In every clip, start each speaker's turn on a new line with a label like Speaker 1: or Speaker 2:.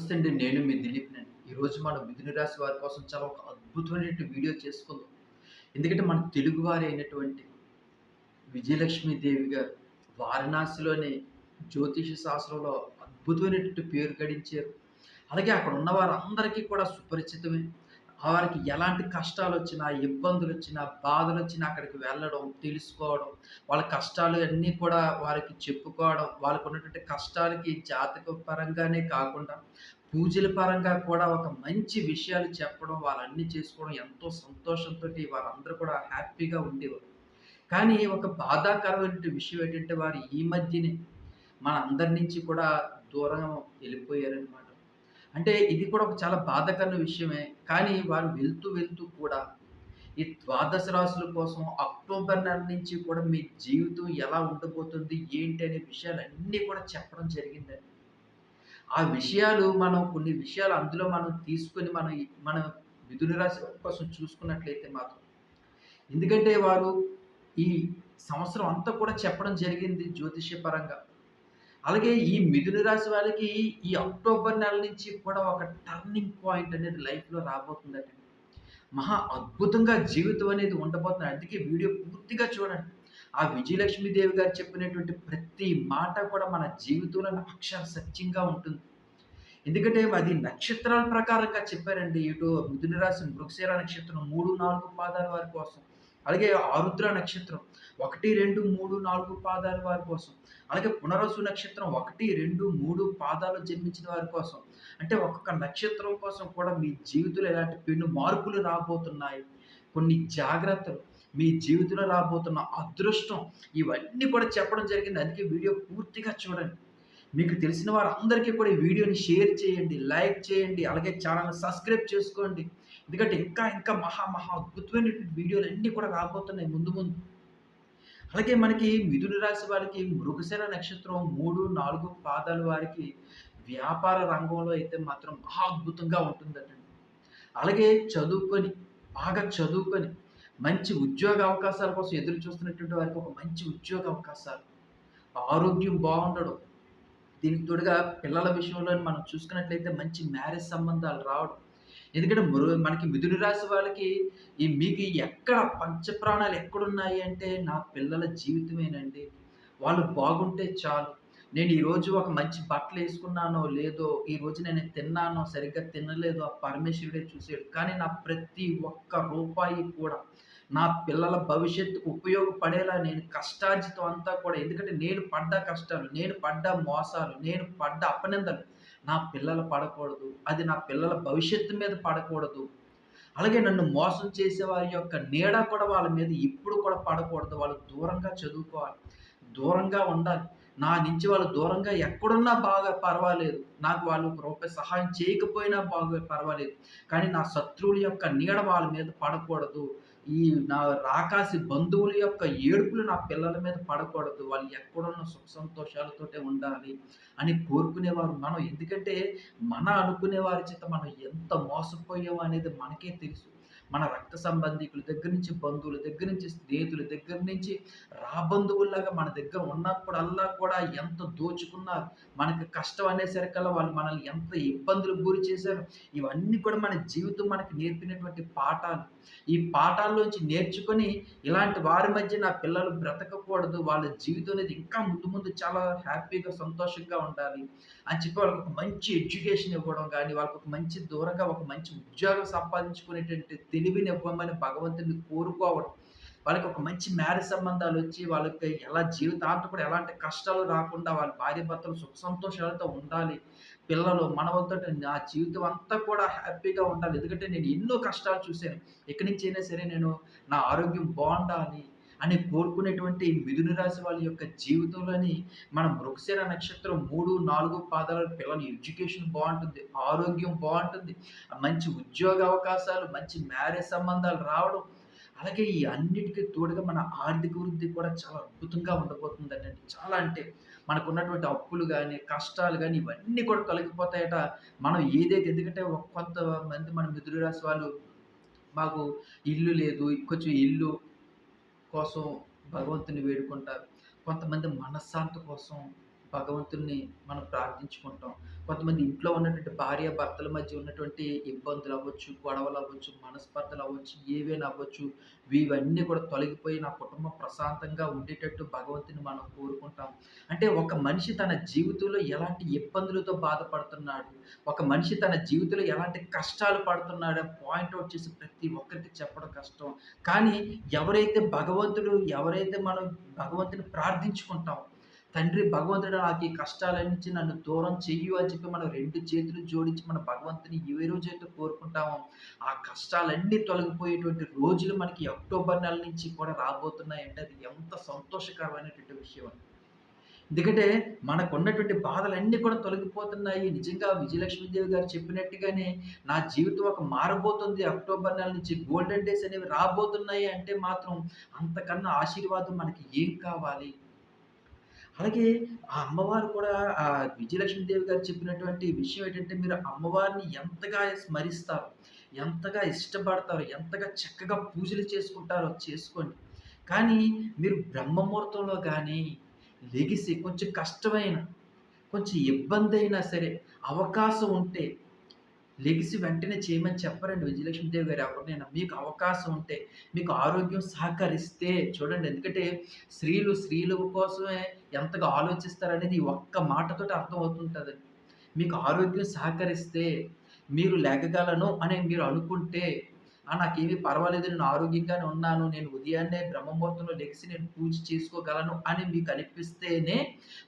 Speaker 1: నమస్తే అండి నేను మీ దిలీప్ నండి ఈరోజు మనం మిథున రాశి వారి కోసం చాలా ఒక అద్భుతమైన వీడియో చేసుకుందాం. ఎందుకంటే మన తెలుగు వారి అయినటువంటి విజయలక్ష్మీదేవి గారు వారణాసిలోని జ్యోతిష శాస్త్రంలో అద్భుతమైనటువంటి పేరు గడించారు. అలాగే అక్కడ ఉన్న వారందరికీ కూడా సుపరిచితమే. వారికి ఎలాంటి కష్టాలు వచ్చినా ఇబ్బందులు వచ్చినా బాధలు వచ్చినా అక్కడికి వెళ్ళడం తెలుసుకోవడం వాళ్ళ కష్టాలు అన్నీ కూడా వారికి చెప్పుకోవడం వాళ్ళకు ఉన్నటువంటి కష్టాలకి జాతక పరంగానే కాకుండా పూజల పరంగా కూడా ఒక మంచి విషయాలు చెప్పడం వాళ్ళన్నీ చేసుకోవడం ఎంతో సంతోషంతో వారందరూ కూడా హ్యాపీగా ఉండేవారు. కానీ ఒక బాధాకరమైన విషయం ఏంటంటే వారు ఈ మధ్యనే మన అందరి నుంచి కూడా దూరం వెళ్ళిపోయారనమాట అంటే ఇది కూడా ఒక చాలా బాధాకరమైన విషయమే. కానీ వారు వెళ్తూ వెళ్తూ కూడా ఈ ద్వాదశ రాశుల కోసం అక్టోబర్ నెల నుంచి కూడా మీ జీవితం ఎలా ఉండబోతుంది ఏంటి అనే విషయాలన్నీ కూడా చెప్పడం జరిగిందండి ఆ విషయాలు మనం కొన్ని విషయాలు అందులో మనం తీసుకొని మనం మన మిథున రాశి కోసం చూసుకున్నట్లయితే మాత్రం ఎందుకంటే వారు ఈ సంవత్సరం అంతా కూడా చెప్పడం జరిగింది జ్యోతిష్యపరంగా. అలాగే ఈ మిథున రాశి వాళ్ళకి ఈ అక్టోబర్ నెల నుంచి కూడా ఒక టర్నింగ్ పాయింట్ అనేది లైఫ్లో రాబోతుందండి. మహా అద్భుతంగా జీవితం అనేది ఉండబోతుంది. అందుకే వీడియో పూర్తిగా చూడండి. ఆ విజయలక్ష్మీదేవి గారు చెప్పినటువంటి ప్రతి మాట కూడా మన జీవితంలో అక్షర సత్యంగా ఉంటుంది. ఎందుకంటే అది నక్షత్రాల ప్రకారంగా చెప్పారండి. ఇటు మిథున రాశి మృగశీర నక్షత్రం మూడు నాలుగు పాదాల వారి కోసం. అలాగే ఆరుద్ర నక్షత్రం. ఒకటి రెండు మూడు నాలుగు పాదాల వారి కోసం. అలాగే పునరసు నక్షత్రం ఒకటి రెండు మూడు పాదాలు జన్మించిన వారి కోసం. అంటే ఒక్కొక్క నక్షత్రం కోసం కూడా మీ జీవితంలో ఎలాంటి పెను మార్పులు రాబోతున్నాయి? కొన్ని జాగ్రత్తలు. మీ జీవితంలో రాబోతున్న అదృష్టం. ఇవన్నీ కూడా చెప్పడం జరిగింది. అందుకే వీడియో పూర్తిగా చూడండి. మీకు తెలిసిన వారందరికీ కూడా ఈ వీడియోని షేర్ చేయండి లైక్ చేయండి అలాగే ఛానల్ సబ్స్క్రైబ్ చేసుకోండి. ఎందుకంటే ఇంకా ఇంకా మహా మహా అద్భుతమైనటువంటి వీడియోలు అన్నీ కూడా రాబోతున్నాయి ముందు ముందు. అలాగే మనకి మిథున రాశి వారికి మృగశిర నక్షత్రం మూడు నాలుగు పాదాల వారికి వ్యాపార రంగంలో అయితే మాత్రం మహా అద్భుతంగా ఉంటుందటండి అలాగే చదువుకొని బాగా చదువుకొని మంచి ఉద్యోగ అవకాశాల కోసం ఎదురు చూస్తున్నటువంటి వారికి ఒక మంచి ఉద్యోగ అవకాశాలు. ఆరోగ్యం బాగుండడం దీనికి తోడుగా పిల్లల విషయంలో మనం చూసుకున్నట్లయితే మంచి మ్యారేజ్ సంబంధాలు రావడం ఎందుకంటే మనకి మిథున రాశి వాళ్ళకి ఈ మీకు ఎక్కడ పంచప్రాణాలు ఎక్కడున్నాయి అంటే నా పిల్లల జీవితమేనండి. వాళ్ళు బాగుంటే చాలు. నేను ఈరోజు ఒక మంచి బట్టలు వేసుకున్నానో లేదో ఈరోజు నేను తిన్నానో సరిగ్గా తినలేదో ఆ పరమేశ్వరుడే చూసాడు కానీ నా ప్రతి ఒక్క రూపాయి కూడా నా పిల్లల భవిష్యత్తుకు ఉపయోగపడేలా నేను కష్టార్జితం అంతా కూడా ఎందుకంటే నేను పడ్డ కష్టాలు నేను పడ్డ మోసాలు నేను పడ్డ అపనిందలు నా పిల్లలు పడకూడదు అది నా పిల్లల భవిష్యత్తు మీద పడకూడదు. అలాగే నన్ను మోసం చేసే వారి యొక్క నీడ కూడా వాళ్ళ మీద ఇప్పుడు కూడా పడకూడదు. వాళ్ళు దూరంగా చదువుకోవాలి దూరంగా ఉండాలి. నా నుంచి వాళ్ళు దూరంగా ఎక్కడున్నా బాగా పర్వాలేదు. నాకు వాళ్ళు ఒక రూపాయి సహాయం చేయకపోయినా బాగా పర్వాలేదు. కానీ నా శత్రువుల యొక్క నీడ వాళ్ళ మీద పడకూడదు. ఈ నా రాకాసి బంధువుల యొక్క ఏడుపులు నా పిల్లల మీద పడకూడదు. వాళ్ళు ఎక్కడున్న సుఖ సంతోషాలతోటే ఉండాలి అని కోరుకునేవారు మనం. ఎందుకంటే మన అనుకునే వారి చేత మనం ఎంత మోసపోయాం అనేది మనకే తెలుసు. మన రక్త సంబంధికుల దగ్గర నుంచి బంధువుల దగ్గర నుంచి స్నేహితుల దగ్గర నుంచి రాబంధువుల్లాగా మన దగ్గర ఉన్నప్పుడల్లా కూడా ఎంత దోచుకున్నారు మనకి కష్టం అనేసరికల్లా వాళ్ళు మనల్ని ఎంత ఇబ్బందులు గురి చేశారు. ఇవన్నీ కూడా మన జీవితం మనకి నేర్పినటువంటి పాఠాలు. ఈ పాఠాల్లోంచి నేర్చుకొని ఇలాంటి వారి మధ్య నా పిల్లలు బ్రతకకూడదు. వాళ్ళ జీవితం అనేది ఇంకా ముందు ముందు చాలా హ్యాపీగా సంతోషంగా ఉండాలి అని చెప్పి వాళ్ళకి ఒక మంచి ఎడ్యుకేషన్ ఇవ్వడం కానీ వాళ్ళకి ఒక మంచి దూరంగా ఒక మంచి ఉద్యోగం సంపాదించుకునేటువంటి తెలివినివ్వమని భగవంతుని కోరుకోవడం వాళ్ళకి ఒక మంచి మ్యారేజ్ సంబంధాలు వచ్చి వాళ్ళకి ఎలా జీవితాంతం కూడా ఎలాంటి కష్టాలు రాకుండా వాళ్ళ భార్య భర్తలు సుఖ సంతోషాలతో ఉండాలి. పిల్లలు మనవలతో నా జీవితం అంతా కూడా హ్యాపీగా ఉండాలి. ఎందుకంటే నేను ఎన్నో కష్టాలు చూశాను. ఎక్కడి నుంచి అయినా సరే నేను నా ఆరోగ్యం బాగుండాలి. అని కోరుకునేటువంటి మిథున రాశి వాళ్ళ యొక్క జీవితంలోని మన మృగశిర నక్షత్రం మూడు నాలుగు పాదాల పిల్లల ఎడ్యుకేషన్ బాగుంటుంది ఆరోగ్యం బాగుంటుంది మంచి ఉద్యోగ అవకాశాలు మంచి మ్యారేజ్ సంబంధాలు రావడం అలాగే ఈ అన్నిటికీ తోడుగా మన ఆర్థిక వృద్ధి కూడా చాలా అద్భుతంగా ఉండబోతుంది అంటే చాలా అంటే మనకున్నటువంటి అప్పులు కానీ కష్టాలు కానీ ఇవన్నీ కూడా తొలగిపోతాయట. మనం ఏదైతే ఎందుకంటే కొంతమంది మన మిథున రాశి వాళ్ళు మాకు ఇల్లు లేదు కొంచెం ఇల్లు కోసం భగవంతుని వేడుకుంటారు. కొంతమంది మనశ్శాంతి కోసం భగవంతుడిని మనం ప్రార్థించుకుంటాం. కొంతమంది ఇంట్లో ఉన్నటువంటి భార్య భర్తల మధ్య ఉన్నటువంటి ఇబ్బందులు అవ్వచ్చు, గొడవలు అవ్వచ్చు, మనస్పర్ధలు అవ్వచ్చు, ఏవైనా అవ్వచ్చు. ఇవన్నీ కూడా తొలగిపోయి నా కుటుంబం ప్రశాంతంగా ఉండేటట్టు భగవంతుని మనం కోరుకుంటాం. అంటే ఒక మనిషి తన జీవితంలో ఎలాంటి ఇబ్బందులతో బాధపడుతున్నాడు, ఒక మనిషి తన జీవితంలో ఎలాంటి కష్టాలు పడుతున్నాడో పాయింట్ అవుట్ చేసి ప్రతి ఒక్కరికి చెప్పడం కష్టం. కానీ ఎవరైతే భగవంతుడు ఎవరైతే మనం భగవంతుని ప్రార్థించుకుంటాం తండ్రి భగవంతుడు నాకు ఈ కష్టాల నుంచి నన్ను దూరం చెయ్యు అని చెప్పి మనం రెండు చేతులు జోడించి మన భగవంతుని ఏ రోజైతే కోరుకుంటామో. ఆ కష్టాలన్నీ తొలగిపోయేటువంటి రోజులు మనకి అక్టోబర్ నెల నుంచి కూడా రాబోతున్నాయంటే అది ఎంత సంతోషకరమైనటువంటి విషయం అని ఎందుకంటే మనకున్నటువంటి బాధలన్నీ కూడా తొలగిపోతున్నాయి. నిజంగా విజయలక్ష్మీదేవి గారు చెప్పినట్టుగానే నా జీవితం ఒక మారబోతుంది. అక్టోబర్ నెల నుంచి గోల్డెన్ డేస్ అనేవి రాబోతున్నాయి అంటే మాత్రం అంతకన్నా ఆశీర్వాదం మనకి ఏం కావాలి? అలాగే ఆ అమ్మవారు కూడా ఆ విజయలక్ష్మీదేవి గారు చెప్పినటువంటి విషయం ఏంటంటే మీరు అమ్మవారిని ఎంతగా స్మరిస్తారు ఎంతగా ఇష్టపడతారో ఎంతగా చక్కగా పూజలు చేసుకుంటారో చేసుకోండి. కానీ మీరు బ్రహ్మముహూర్తంలో కానీ లెగిసి కొంచెం కష్టమైన కొంచెం ఇబ్బంది అయినా సరే అవకాశం ఉంటే లెగిసి వెంటనే చేయమని చెప్పరండి విజయలక్ష్మీదేవి గారు. ఎవరినైనా మీకు అవకాశం ఉంటే మీకు ఆరోగ్యం సహకరిస్తే చూడండి. ఎందుకంటే స్త్రీలు స్త్రీల కోసమే ఎంతగా ఆలోచిస్తారనేది ఒక్క మాటతోటి అర్థం అవుతుంటుంది మీకు ఆరోగ్యం సహకరిస్తే మీరు లేగగలను అని మీరు అనుకుంటే నాకేమి పర్వాలేదు. నేను ఆరోగ్యంగానే ఉన్నాను. నేను ఉదయాన్నే బ్రహ్మముహూర్తంలో లెగిసి నేను పూజ చేసుకోగలను అని మీకు అనిపిస్తేనే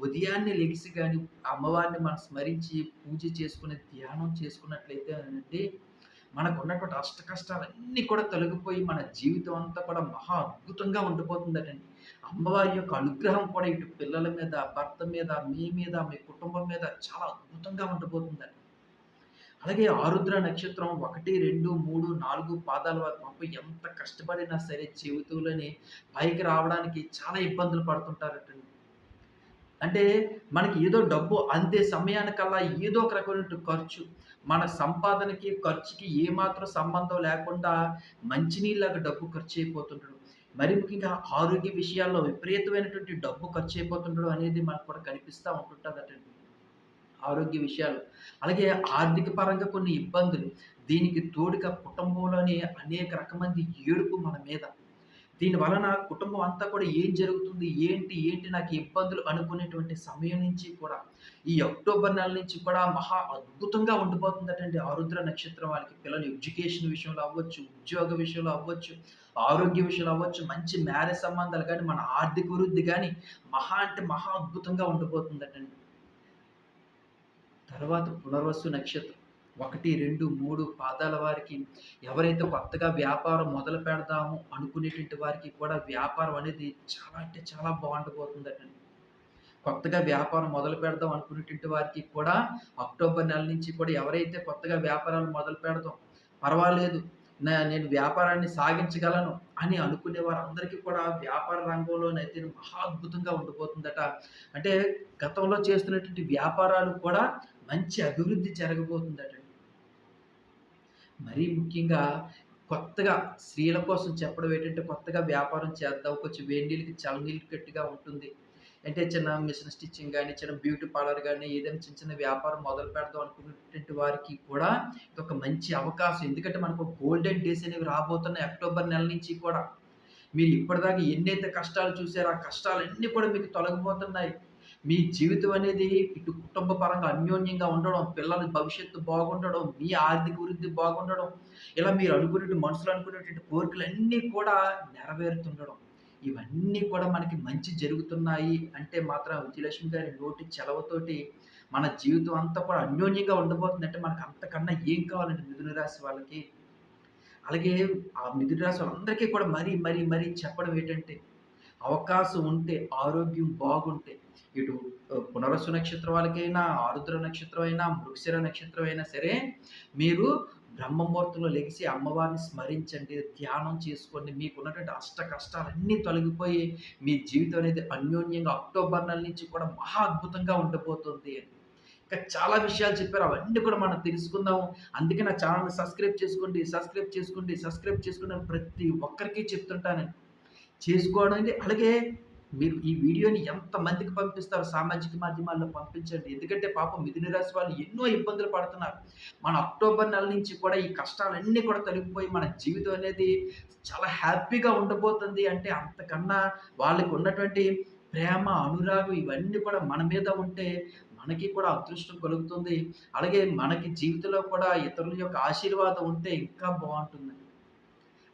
Speaker 1: ఉదయాన్నే లెగిసి కానీ అమ్మవారిని మనం స్మరించి పూజ చేసుకుని, ధ్యానం చేసుకున్నట్లయితే అండి మనకున్నటువంటి అష్ట కష్టాలన్నీ కూడా తొలగిపోయి మన జీవితం అంతా కూడా మహా అద్భుతంగా ఉండిపోతుందటండి. అమ్మవారి యొక్క అనుగ్రహం కూడా ఇటు పిల్లల మీద, భర్త మీద, మీ మీద, మీ కుటుంబం మీద చాలా అద్భుతంగా ఉండిపోతుందండి. అలాగే ఆరుద్ర నక్షత్రం 1, 2, 3, 4 పాదాల వరకు పాపం ఎంత కష్టపడినా సరే జీవితంలోని పైకి రావడానికి చాలా ఇబ్బందులు పడుతుంటారటండి. అంటే మనకి ఏదో డబ్బు అందే సమయానికల్లా ఏదో ఒక రకమైనటువంటి ఖర్చు. మన సంపాదనకి, ఖర్చుకి ఏమాత్రం సంబంధం లేకుండా మంచినీళ్ళలాగా డబ్బు ఖర్చు అయిపోతుంటాడు మరి ముఖ్యంగా ఆరోగ్య విషయాల్లో విపరీతమైనటువంటి డబ్బు ఖర్చు అయిపోతుండడం అనేది మనకు కూడా కనిపిస్తూ ఉంటుంటుంది అటండి ఆరోగ్య విషయాలు. అలాగే ఆర్థిక పరంగా కొన్ని ఇబ్బందులు. దీనికి తోడుగా కుటుంబంలోని అనేక రకమంది ఏడుపు మన మీద. దీని వలన కుటుంబం అంతా కూడా ఏం జరుగుతుంది? ఏంటి? ఏంటి నాకు ఇబ్బందులు అనుకునేటువంటి సమయం నుంచి కూడా ఈ అక్టోబర్ నెల నుంచి కూడా మహా అద్భుతంగా ఉండిపోతుందటండి ఆరుద్ర నక్షత్రం వాళ్ళకి. పిల్లలు ఎడ్యుకేషన్ విషయంలో అవ్వచ్చు, ఉద్యోగ విషయంలో అవ్వచ్చు, ఆరోగ్య విషయంలో అవ్వచ్చు, మంచి మ్యారేజ్ సంబంధాలు కానీ మన ఆర్థిక వృద్ధి కానీ మహా అంటే మహా అద్భుతంగా ఉండిపోతుందటండి. తర్వాత పునర్వసు నక్షత్రం. 1, 2, 3 పాదాల వారికి ఎవరైతే కొత్తగా వ్యాపారం మొదలు పెడదాము అనుకునేటువంటి వారికి కూడా వ్యాపారం అనేది చాలా అంటే చాలా బాగుండబోతుందటండి. కొత్తగా వ్యాపారం మొదలు పెడదాం అనుకునేటువంటి వారికి కూడా అక్టోబర్ నెల నుంచి కూడా ఎవరైతే కొత్తగా వ్యాపారాలు మొదలు పెడదాం పర్వాలేదు. నేను వ్యాపారాన్ని సాగించగలను అని అనుకునే వారందరికీ కూడా వ్యాపార రంగంలోనైతే మహా అద్భుతంగా ఉండిపోతుందట. అంటే గతంలో చేస్తున్నటువంటి వ్యాపారాలు కూడా మంచి అభివృద్ధి జరగబోతుందట మరీ ముఖ్యంగా కొత్తగా స్త్రీల కోసం చెప్పడం ఏంటంటే కొత్తగా వ్యాపారం చేద్దాం. కొంచెం వేడి నీళ్ళకి చల్లనీళ్ళు గట్టిగా ఉంటుంది. అంటే చిన్న మిషన్ స్టిచ్చింగ్ కానీ చిన్న బ్యూటీ పార్లర్ కానీ ఏదైనా చిన్న చిన్న వ్యాపారం మొదలు పెడదాం అనుకున్నటువంటి వారికి కూడా ఒక మంచి అవకాశం. ఎందుకంటే మనకు గోల్డెన్ డేస్ అనేవి రాబోతున్నాయి అక్టోబర్ నెల నుంచి కూడా. మీరు ఇప్పటిదాకా ఎన్నైతే కష్టాలు చూసారో ఆ కష్టాలన్నీ కూడా మీకు తొలగిపోతున్నాయి. మీ జీవితం అనేది ఇటు కుటుంబ పరంగా అన్యోన్యంగా ఉండడం, పిల్లల భవిష్యత్తు బాగుండడం, మీ ఆర్థిక వృద్ధి బాగుండడం, ఇలా మీరు అనుకునేటి మనుషులు అనుకునేటువంటి కోరికలన్నీ కూడా నెరవేరుతుండడం. ఇవన్నీ కూడా మనకి మంచి జరుగుతున్నాయి అంటే మాత్రం విజయలక్ష్మి గారి నోటి చలవతోటి మన జీవితం అంతా కూడా అన్యోన్యంగా ఉండబోతుందంటే మనకు అంతకన్నా ఏం కావాలండి మిథున రాశి వాళ్ళకి. అలాగే ఆ మిథున రాశి వాళ్ళందరికీ కూడా మరీ, మరీ, మరీ చెప్పడం ఏంటంటే అవకాశం ఉంటే, ఆరోగ్యం బాగుంటే ఇటు పునరస్సు నక్షత్రం వాళ్ళకైనా, ఆరుద్ర నక్షత్రం అయినా, మృగశిర నక్షత్రం అయినా సరే మీరు బ్రహ్మముహూర్తంలో లెగిసి అమ్మవారిని స్మరించండి, ధ్యానం చేసుకోండి. మీకున్నటువంటి అష్ట కష్టాలన్నీ తొలగిపోయి మీ జీవితం అనేది అన్యోన్యంగా అక్టోబర్ నెల నుంచి కూడా మహా అద్భుతంగా ఉండబోతుంది అని. ఇంకా చాలా విషయాలు చెప్పారు. అవన్నీ కూడా మనం తెలుసుకుందాం. అందుకే నా ఛానల్ని సబ్స్క్రైబ్ చేసుకోండి, సబ్స్క్రైబ్ చేసుకోండి, సబ్స్క్రైబ్ చేసుకోండి ప్రతి ఒక్కరికి చెప్తుంటానండి. చేసుకోవడం అలాగే మీరు ఈ వీడియోని ఎంతమందికి పంపిస్తారు సామాజిక మాధ్యమాల్లో పంపించండి. ఎందుకంటే పాపం మిథున రాశి వాళ్ళు ఎన్నో ఇబ్బందులు పడుతున్నారు. మన అక్టోబర్ నెల నుంచి కూడా ఈ కష్టాలన్నీ కూడా తొలగిపోయి మన జీవితం అనేది చాలా హ్యాపీగా ఉండబోతుంది అంటే అంతకన్నా వాళ్ళకి ఉన్నటువంటి ప్రేమ, అనురాగం ఇవన్నీ కూడా మన మీద ఉంటే మనకి కూడా అదృష్టం కలుగుతుంది. అలాగే మనకి జీవితంలో కూడా ఇతరుల యొక్క ఆశీర్వాదం ఉంటే ఇంకా బాగుంటుంది